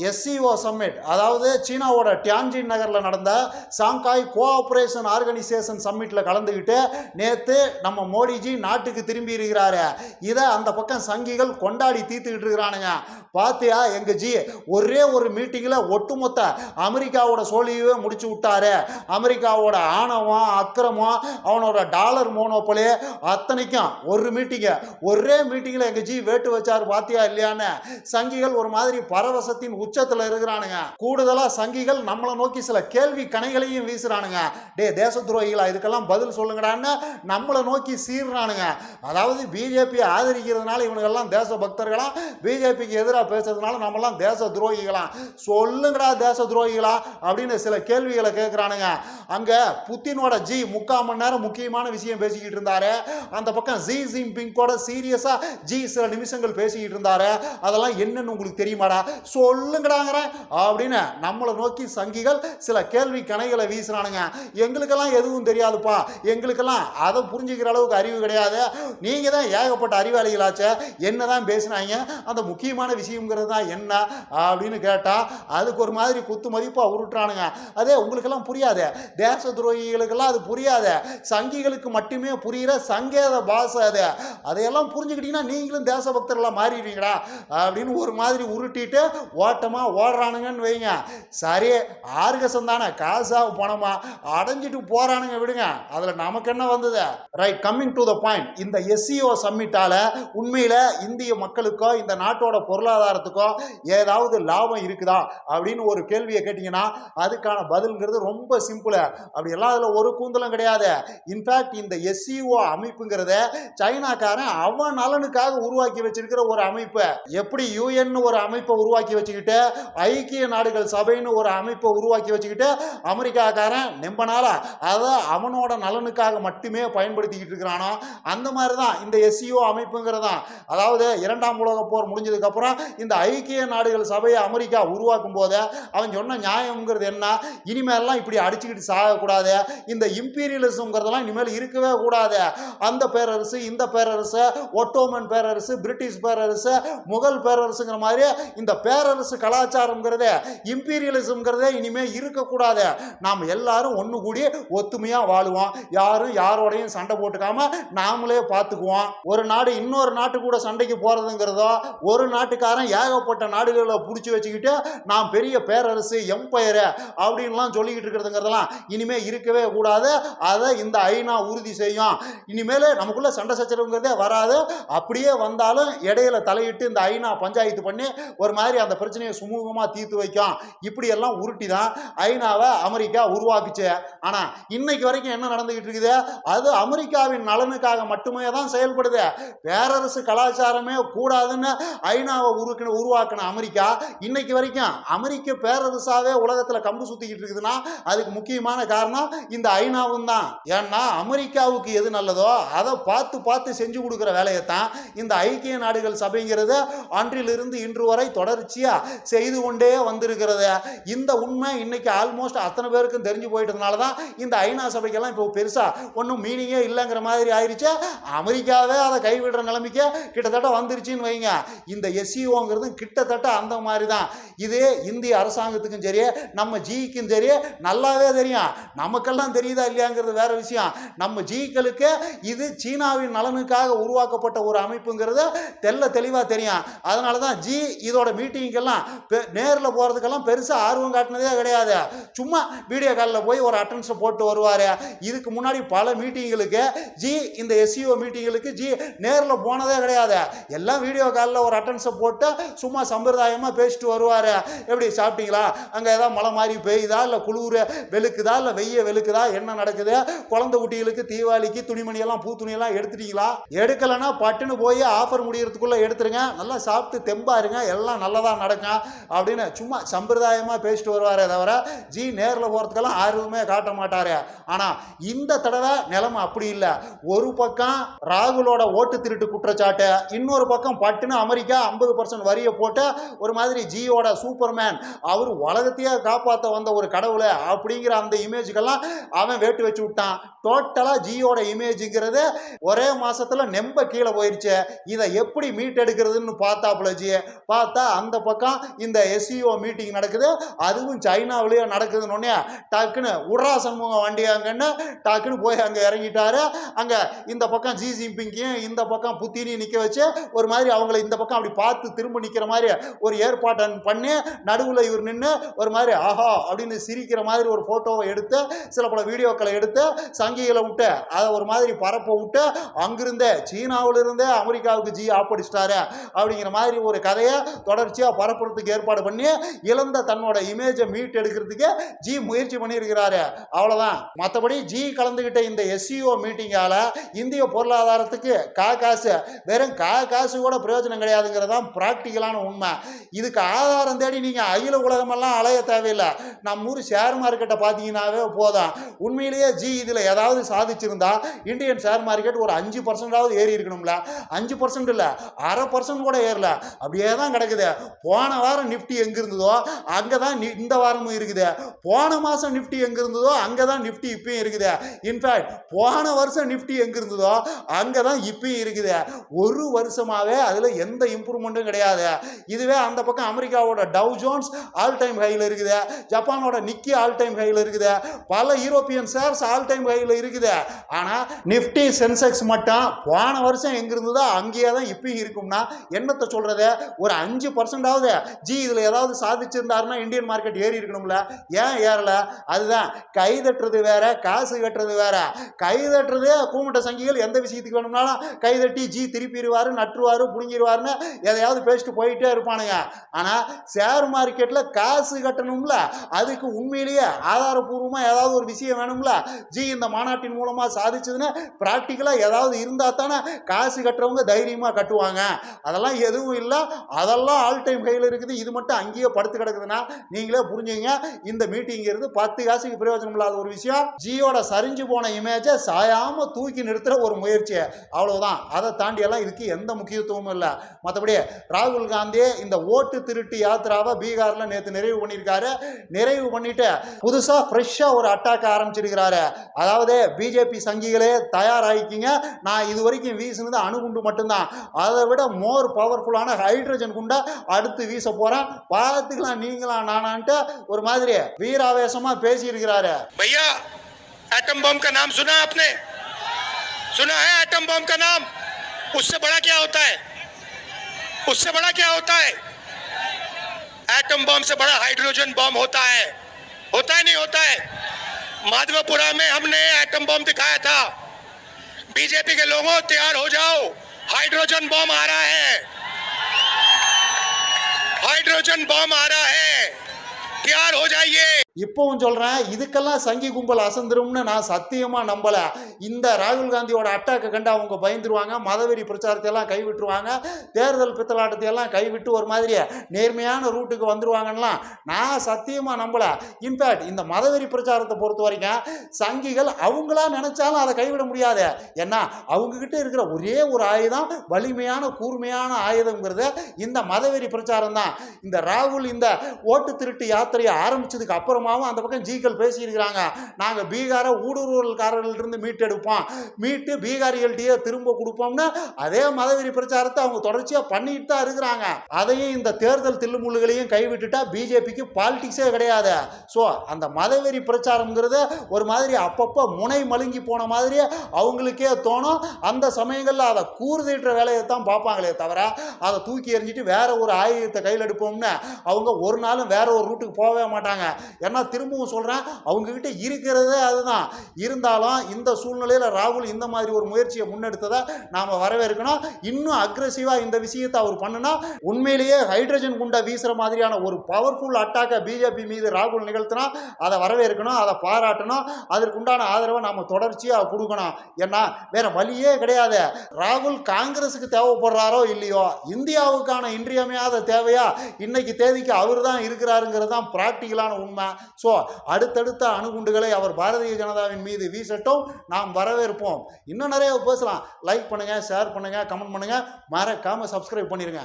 SEO submit அதாவது சீனாவோட Tianjin நகரில் நடந்த சாங்காய் கோஆப்ரேஷன் ஆர்கனைசேஷன் சம்மிட்டில் கலந்துக்கிட்டு நேற்று நம்ம மோடிஜி நாட்டுக்கு திரும்பி இருக்கிறாரு. இதை அந்த பக்கம் சங்கிகள் கொண்டாடி தீர்த்துக்கிட்டு இருக்கிறானுங்க. பார்த்தியா எங்கள் ஜி ஒரே ஒரு மீட்டிங்கில் ஒட்டுமொத்த அமெரிக்காவோட சோழியவே முடிச்சு விட்டாரு. அமெரிக்காவோட ஆணவம் அக்கிரமம் அவனோட டாலர் மோனோப்பலி அத்தனைக்கும் ஒரு மீட்டிங்கு ஒரே மீட்டிங்கில் எங்கள் ஜி வேட்டு வச்சாரு பார்த்தியா இல்லையான்னு. சங்கிகள் ஒரு மாதிரி பரவசத்தின் உச்சத்தில் இருக்கிறானுங்க. கூடுதலா சங்கிகள் நம்மளை நோக்கி சில கேள்வி கணைகளையும் வீசுறானுங்க. டே தேச துரோகிகளா இதுக்கெல்லாம் பதில் சொல்லுங்கடான்னு நம்மளை நோக்கி சீர்றானுங்க. அதாவது பிஜேபி ஆதரிக்கிறதுனால இவனுங்கெல்லாம் தேச பக்தர்களா பிஜேபிக்கு எதிராக பேசுறதுனால நம்மலாம் தேச துரோகிகளா சொல்லுங்கடா தேச துரோகிகளா அப்படின்னு சில கேள்விகளை கேட்குறானுங்க அங்க புத்தினோட ஜி முக்கால் மணி நேரம் முக்கியமான விஷயம் பேசிக்கிட்டு இருந்தாரு. அந்த பக்கம் ஜி ஜின்பிங்கோட சீரியஸா ஜி சில நிமிஷங்கள் பேசிக்கிட்டு இருந்தாரு. அதெல்லாம் என்னன்னு உங்களுக்கு தெரியுமாடா? சொல்லுங்கடாங்கிறேன் அப்படின்னு நம்மளை நோக்கி சங்கிகள் சில கேள்வி கணைகளை வீசுறானுங்க எங்களுக்கெல்லாம் எதுவும் தெரியாதுப்பா. எங்களுக்கெல்லாம் அதை புரிஞ்சுக்கிற அளவுக்கு அறிவு கிடையாது. நீங்க தான் ஏகப்பட்ட அறிவாளிகளாச்சே. என்ன தான் பேசினாங்க? அந்த முக்கியமான விஷயங்கிறது தான் என்ன அப்படின்னு கேட்டால் அதுக்கு ஒரு மாதிரி குத்து மதிப்பாக உருட்டுறானுங்க. அதே உங்களுக்கெல்லாம் புரியாது. தேச துரோகிகளுக்கெல்லாம் அது புரியாது. சங்கிகளுக்கு மட்டுமே புரிகிற சங்கேத பாஷை அது. அதையெல்லாம் புரிஞ்சுக்கிட்டீங்கன்னா நீங்களும் தேசபக்தர்களாக மாறிடுவீங்களா அப்படின்னு ஒரு மாதிரி உருட்டிட்டு ஓட்டமா ஓடுறானுங்கன்னு வைங்க. சரி ஆர்கசம் தானே காசா பணமா அடைஞ்சிட்டு போகிறானுங்க விடுங்க. அதில் நமக்கு என்ன வந்தது? Right coming to the point இந்த எஸ்சிஓ சம்மிட்டால உண்மையில் இந்திய மக்களுக்கோ இந்த நாட்டோட பொருளாதாரத்துக்கோ ஏதாவது லாபம் இருக்குதா அப்படின்னு ஒரு கேள்வியை கேட்டிங்கன்னா அதுக்கான பதில்ங்கிறது ரொம்ப சிம்பிளு அப்படி எல்லாம் அதில் ஒரு கூந்தலும் கிடையாது. இன்ஃபேக்ட் இந்த எஸ்சிஓ அமைப்புங்கிறத சைனாக்காரன் அவன் நலனுக்காக உருவாக்கி வச்சிருக்கிற ஒரு அமைப்பு. எப்படி யூஎன் ஒரு அமைப்பை உருவாக்கி வச்சுக்கிட்டு ஐக்கிய நாடுகள் சபைன்னு ஒரு அமைப்பை உருவாக்கி வச்சுக்கிட்டு அமெரிக்காக்காரன் நெம்ப நாளா அதை அவனோட நலனுக்காக மட்டுமே பயன்படுத்திக்கிட்டு இருக்கிறானோ அந்த மாதிரி தான் இந்த எஸ்சிஓ அமைப்புங்கிறதான். அதாவது இரண்டாம் உலக போர் முடிஞ்சதுக்கப்புறம் இந்த ஐக்கிய நாடுகள் சபையை அமெரிக்கா உருவாக்கும் போது அவன் சொன்ன நியாயம்ங்கிறது என்ன? இனிமேலாம் இப்படி அடிச்சுக்கிட்டு சாகக்கூடாது. இந்த இம்பீரியலிசம்ங்கிறதெல்லாம் இனிமேல் இருக்கவே கூடாது. அந்த பேரரசு இந்த பேரரசு ஒட்டோமன் பேரரசு பிரிட்டிஷ் பேரரசு முகல் பேரரசுங்கிற மாதிரி இந்த பேரரசு கலாச்சாரம்ங்கிறது இம்பீரியலிசம்ங்கிறதே இனிமே இருக்கக்கூடாது. நாம் எல்லாரும் ஒன்று கூடி ஒத்துமையாக வாழுவோம். யாரும் யாரோடையும் சண்டை போட்டுக்காம நாமளே பார்த்துக்குவோம் ஒரு நாடு இன்னொரு நாட்டு கூட சண்டைக்கு போகிறதுங்கிறதோ ஒரு நாட்டுக்காரன் ஏகப்பட்ட நாடுகளை பிடிச்சி வச்சுக்கிட்டு நாம் பெரிய பேரரசு எம்பயரு அப்படின்லாம் சொல்லிக்கிட்டு இருக்கிறதுங்கிறதெல்லாம் இனிமே இருக்கவே கூடாது. அதை இந்த ஐநா உறுதி செய்யும். இனிமேல் நமக்குள்ளே சண்டை சச்சரவுங்கிறதே வராது. அப்படியே வந்தாலும் இடையில தலையிட்டு இந்த ஐநா பஞ்சாயத்து பண்ணி ஒரு மாதிரி அந்த பிரச்சனை பிரச்சனையை சுமூகமாக தீர்த்து வைக்கும் இப்படியெல்லாம் உருட்டி தான் ஐநாவை அமெரிக்கா உருவாக்குச்சு. ஆனால் இன்னைக்கு வரைக்கும் என்ன நடந்துகிட்டு இருக்குது? அது அமெரிக்காவின் நலனுக்காக மட்டுமே தான் செயல்படுது. பேரரசு கலாச்சாரமே கூடாதுன்னு ஐநாவை உருக்கின உருவாக்கின அமெரிக்கா இன்னைக்கு வரைக்கும் அமெரிக்க பேரரசாவே உலகத்தில் கம்பு சுத்திக்கிட்டு இருக்குதுன்னா அதுக்கு முக்கியமான காரணம் இந்த ஐநாவும் தான். ஏன்னா அமெரிக்காவுக்கு எது நல்லதோ அதை பார்த்து பார்த்து செஞ்சு கொடுக்குற வேலையை தான் இந்த ஐக்கிய நாடுகள் சபைங்கிறது அன்றிலிருந்து இன்று வரை தொடர்ச்சியாக செய்து கொண்டே வந்திருக்கிறது. இந்த உண்மை இன்னைக்கு ஆல்மோஸ்ட் அத்தனை பேருக்கும் தெரிஞ்சு போயிட்டதுனால தான் இந்த ஐநா சபைக்கெல்லாம் இப்போ பெருசாக ஒன்றும் மீனிங்கே இல்லைங்கிற மாதிரி ஆயிடுச்சு அமெரிக்காவே அதை கைவிடுற நிலைமைக்கு கிட்டத்தட்ட வந்துருச்சுன்னு வைங்க. இந்த எஸ்சிஓங்கிறது கிட்டத்தட்ட அந்த மாதிரி தான். இது இந்திய அரசாங்கத்துக்கும் சரி நம்ம ஜிக்கும் சரி நல்லாவே தெரியும். நமக்கெல்லாம் தெரியுதா இல்லையாங்கிறது வேற விஷயம். நம்ம ஜிக்களுக்கு இது சீனாவின் நலனுக்காக உருவாக்கப்பட்ட ஒரு அமைப்புங்கிறது தெல்ல தெளிவாக தெரியும். அதனால தான் ஜி இதோட மீட்டிங்கெல்லாம் நேரில் போகிறதுக்கெல்லாம் பெருசாக ஆர்வம் காட்டினதே கிடையாது. சும்மா வீடியோ காலில் போய் ஒரு அட்டன்ஸை போட்டு வருவார். இதுக்கு முன்னாடி பல மீட்டிங்களுக்கு ஜி இந்த எஸ்சிஓ மீட்டிங்களுக்கு ஜி நேரில் போனதே கிடையாது. எல்லாம் வீடியோ காலில் ஒரு அட்டன்ஸை போட்டு சும்மா சம்பிரதாயமாக பேசிட்டு வருவார். எப்படி சாப்பிட்டீங்களா? அங்கே ஏதாவது மழை மாதிரி பெய்யுதா? இல்லை குளிர் வெளுக்குதா? இல்லை வெய்ய வெளுக்குதா? என்ன நடக்குது? குழந்தை குட்டிகளுக்கு தீபாவளிக்கு துணிமணியெல்லாம் பூ துணியெல்லாம் எடுத்துட்டீங்களா? எடுக்கலைன்னா பட்டுன்னு போய் ஆஃபர் முடியறதுக்குள்ளே எடுத்துருங்க. நல்லா சாப்பிட்டு தெம்பா இருங்க எல்லாம் நல்லதாக நடக்கும். அப்படின்னு சும்மா சம்பிரதாயமாக பேசிட்டு வருவாரே தவிர ஜி நேரில் போகிறதுக்கெல்லாம் ஆர்வமே காட்ட மாட்டார். ஆனால் இந்த தடவை நிலைமை அப்படி இல்லை. ஒரு பக்கம் ராகுலோட ஓட்டு திருட்டு குற்றச்சாட்டு இன்னொரு பக்கம் பட்டுன்னு அமெரிக்கா ஐம்பது பர்சன்ட் வரியை போட்டு ஒரு மாதிரி ஜியோட சூப்பர்மேன் அவர் உலகத்தையே காப்பாற்ற வந்த ஒரு கடவுளை அப்படிங்கிற அந்த இமேஜுக்கெல்லாம் அவன் வேட்டு வச்சு விட்டான். டோட்டலாக ஜியோட இமேஜுங்கிறது ஒரே மாதத்தில் நெம்ப கீழே போயிடுச்சு இதை எப்படி மீட் எடுக்கிறதுன்னு பார்த்தாப்புல ஜி. பார்த்தா அந்த பக்கம் இந்த எஸ்சிஓ மீட்டிங் நடக்குது அதுவும் சைனாவிலேயே நடக்குதுன்னு டக்குன்னு உட்ரா சண்முகம் வண்டி அங்கன்னு டக்குன்னு போய் அங்கே இறங்கிட்டாரு. அங்கே இந்த பக்கம் ஜி ஜின்பிங்கையும் இந்த பக்கம் புத்தினையும் நிற்க வச்சு ஒரு மாதிரி அவங்கள இந்த பக்கம் அப்படி பார்த்து திரும்ப நிற்கிற மாதிரி ஒரு ஏற்பாட்டன் பண்ணி நடுவில் இவர் நின்று ஒரு மாதிரி ஆஹா அப்படின்னு சிரிக்கிற மாதிரி ஒரு ஃபோட்டோவை எடுத்து சில பல வீடியோக்களை எடுத்து சங்கிகளை விட்டு அதை ஒரு மாதிரி பரப்ப விட்டு அங்கிருந்தே சீனாவிலிருந்தே அமெரிக்காவுக்கு ஜி ஆப்படிச்சிட்டாரு அப்படிங்கிற மாதிரி ஒரு கதையை தொடர்ச்சியாக போடுறதுக்கு ஏற்பாடு பண்ணி இழந்த தன்னோட இமேஜை மீட் எடுக்கிறதுக்கு ஜி முயற்சி பண்ணியிருக்கிறாரு. அவ்வளோதான் மற்றபடி ஜி கலந்துக்கிட்ட இந்த எஸ்சிஓ மீட்டிங்கால் இந்திய பொருளாதாரத்துக்கு கா காசு வெறும் கா காசு கூட பிரயோஜனம் கிடையாதுங்கிறது தான் ப்ராக்டிக்கலான உண்மை. இதுக்கு ஆதாரம் தேடி நீங்கள் அகில உலகமெல்லாம் அலைய தேவையில்லை. நம்ம ஊர் ஷேர் மார்க்கெட்டை பார்த்தீங்கன்னாவே போதும். உண்மையிலேயே ஜி இதில் ஏதாவது சாதிச்சிருந்தா இந்தியன் ஷேர் மார்க்கெட் ஒரு அஞ்சு பர்சன்டாவது ஏறி இருக்கணும்ல. அஞ்சு பர்சன்ட் இல்லை அரை பர்சன்ட் கூட ஏறல. அப்படியே தான் கிடக்குது. போன வாரம் நிஃப்டி எங்கே இருந்ததோ அங்கே தான் இந்த வாரமும் இருக்குது. போன மாதம் நிஃப்டி எங்கே இருந்ததோ அங்கே தான் நிஃப்டி இப்பயும் இருக்குது. இன்ஃபேக்ட் போன வருஷம் நிஃப்டி எங்கே இருந்ததோ அங்கே தான் இப்பயும் இருக்குது. ஒரு வருஷமாகவே அதில் எந்த இம்ப்ரூவ்மெண்ட்டும் கிடையாது. இதுவே அந்த பக்கம் அமெரிக்காவோட டவ் ஜோன்ஸ் ஆல் டைம் ஹையில் இருக்குது. ஜப்பானோட நிக்கி ஆல் டைம் ஹையில் இருக்குது. பல யூரோப்பியன் ஷேர்ஸ் ஆல் டைம் ஹையில் இருக்குது. ஆனால் நிஃப்டி சென்செக்ஸ் மட்டும் போன வருஷம் எங்கே இருந்ததோ அங்கேயே தான் இப்பயும் இருக்கும்னா என்னத்தை சொல்கிறது ஒரு அஞ்சு பர்சன்டாவது ஜி இதில் ஏதாவது சாதிச்சிருந்தாருன்னா இந்தியன் மார்க்கெட் ஏறி இருக்கணும்ல. ஏன் ஏறல? அதுதான் கை தட்டுறது வேற காசு கட்டுறது வேற. கை தட்டுறது கூமிட்ட சங்கிகள் எந்த விஷயத்துக்கு வேணும்னாலும் கை தட்டி ஜி திருப்பிடுவாரு நட்டுருவாரு புடுங்கிடுவாருன்னு எதையாவது பேசிட்டு போயிட்டே இருப்பானுங்க. ஆனால் ஷேர் மார்க்கெட்டில் காசு கட்டணும்ல அதுக்கு உண்மையிலேயே ஆதாரபூர்வமாக ஏதாவது ஒரு விஷயம் வேணும்ல ஜி இந்த மாநாட்டின் மூலமாக சாதிச்சதுன்னு ப்ராக்டிக்கலாக ஏதாவது இருந்தால் தானே காசு கட்டுறவங்க தைரியமாக கட்டுவாங்க. அதெல்லாம் எதுவும் இல்லை அதெல்லாம் ஆல் டைம் கையில் இருக்குது இது மட்டும் அங்கேயே படுத்து கிடக்குதுன்னா நீங்களே புரிஞ்சுங்க. இந்த மீட்டிங் இருந்து பத்து காசுக்கு பிரயோஜனம் இல்லாத ஒரு விஷயம். ஜியோட சரிஞ்சு போன இமேஜை சாயாம தூக்கி நிறுத்துற ஒரு முயற்சி. அவ்வளவுதான். அதை தாண்டி எல்லாம் இதுக்கு எந்த முக்கியத்துவமும் இல்லை. மற்றபடி ராகுல் காந்தி இந்த ஓட்டு திருட்டு யாத்திராவை பீகார்ல நேற்று நிறைவு பண்ணியிருக்காரு. நிறைவு பண்ணிட்டு புதுசா ஃப்ரெஷ்ஷா ஒரு அட்டாக் ஆரம்பிச்சிருக்கிறாரு. அதாவது பிஜேபி சங்கிகளே தயாராகிக்கிங்க நான் இது வரைக்கும் வீசினது அணுகுண்டு மட்டும்தான். அதை விட மோர் பவர்ஃபுல்லான ஹைட்ரஜன் குண்டை அடுத்து வீச போறேன் பார்த்துக்கலாம் நீங்களாம் நானான்ட்டு ஒரு மாதிரி வீராவேசமா பேசியிருக்கிறாரு भैया एटम बम का नाम सुना आपने सुना है एटम बम का नाम उससे बड़ा क्या होता है उससे बड़ा क्या होता है एटम बम से बड़ा हाइड्रोजन बम होता है होता है नहीं होता है माधवपुरा में हमने एटम बम दिखाया था बीजेपी के लोगों तैयार हो जाओ हाइड्रोजन बम आ रहा है हाइड्रोजन बम आ रहा है। तैयार हो जाइए। இப்பவும் சொல்கிறேன் இதுக்கெல்லாம் சங்கி கும்பல் அசந்துரும்னு நான் சத்தியமாக நம்பல. இந்த ராகுல் காந்தியோட அட்டாக்கை கண்டு அவங்க பயந்துருவாங்க மதவெறி பிரச்சாரத்தையெல்லாம் கைவிட்டுருவாங்க தேர்தல் பித்தலாட்டத்தை எல்லாம் கைவிட்டு ஒரு மாதிரி நேர்மையான ரூட்டுக்கு வந்துருவாங்கலாம் நான் சத்தியமாக நம்பலை. இன்ஃபேக்ட் இந்த மதவெறி பிரச்சாரத்தை பொறுத்த வரைக்கும் சங்கிகள் அவங்களா நினச்சாலும் அதை கைவிட முடியாது. ஏன்னா அவங்கக்கிட்ட இருக்கிற ஒரே ஒரு ஆயுதம் வலிமையான கூர்மையான ஆயுதங்கிறது இந்த மதவெறி பிரச்சாரம் தான் இந்த ராகுல் இந்த ஓட்டு திருட்டு யாத்திரையை ஆரம்பிச்சதுக்கு அப்புறமாவும் அந்த பக்கம் ஜீக்கள் பேசியிருக்கிறாங்க. நாங்கள் பீகாரை ஊடுருவல்காரர்களிருந்து மீட்டெடுப்போம் மீட்டு பீகாரிகள்கிட்டயே திரும்ப கொடுப்போம்னு அதே மதவெறி பிரச்சாரத்தை அவங்க தொடர்ச்சியாக பண்ணிட்டு தான் இருக்கிறாங்க. அதையும் இந்த தேர்தல் தில்லுமுள்ளுகளையும் கைவிட்டுட்டா பிஜேபிக்கு பாலிடிக்ஸே கிடையாது. ஸோ அந்த மதவெறி பிரச்சாரம்ங்கிறது ஒரு மாதிரி அப்பப்போ முனை மழுங்கி போன மாதிரி அவங்களுக்கே தோணும். அந்த சமயங்களில் அதை கூறுதீட்டுற வேலையை தான் பார்ப்பாங்களே தவிர அதை தூக்கி எறிஞ்சிட்டு வேற ஒரு ஆயுதத்தை கையில் எடுப்போம்னு அவங்க ஒரு நாளும் வேற ஒரு ரூட்டுக்கு போகவே மாட்டாங்க. ஏன்னா திரும்பவும் சொல்கிறேன் அவங்கக்கிட்ட இருக்கிறதே அதுதான். இருந்தாலும் இந்த சூழ்நிலையில் ராகுல் இந்த மாதிரி ஒரு முயற்சியை முன்னெடுத்ததை நாம் வரவேற்கணும். இன்னும் அக்ரெசிவாக இந்த விஷயத்தை அவர் பண்ணுனா உண்மையிலேயே ஹைட்ரஜன் குண்டை வீசுகிற மாதிரியான ஒரு பவர்ஃபுல் அட்டாக்கை பிஜேபி மீது ராகுல் நிகழ்த்தினா அதை வரவேற்கணும் அதை பாராட்டணும். அதற்குண்டான ஆதரவை நாம் தொடர்ச்சியாக கொடுக்கணும். ஏன்னா வேற வழியே கிடையாது. ராகுல் காங்கிரஸுக்கு தேவைப்படுறாரோ இல்லையோ இந்தியாவுக்கான இன்றியமையாத தேவையா இன்னைக்கு தேதிக்கு அவர் தான் இருக்கிறாருங்கிறது தான் ப்ராக்டிக்கலான உண்மை. ஸோ அடுத்தடுத்த அணுகுண்டுகளை அவர் பாரதிய ஜனதாவின் மீது வீசட்டும் நாம் வரவேற்போம். இன்னும் நிறைய பேசலாம். லைக் பண்ணுங்க ஷேர் பண்ணுங்க கமெண்ட் பண்ணுங்க. மறக்காமல் சப்ஸ்கிரைப் பண்ணிடுங்க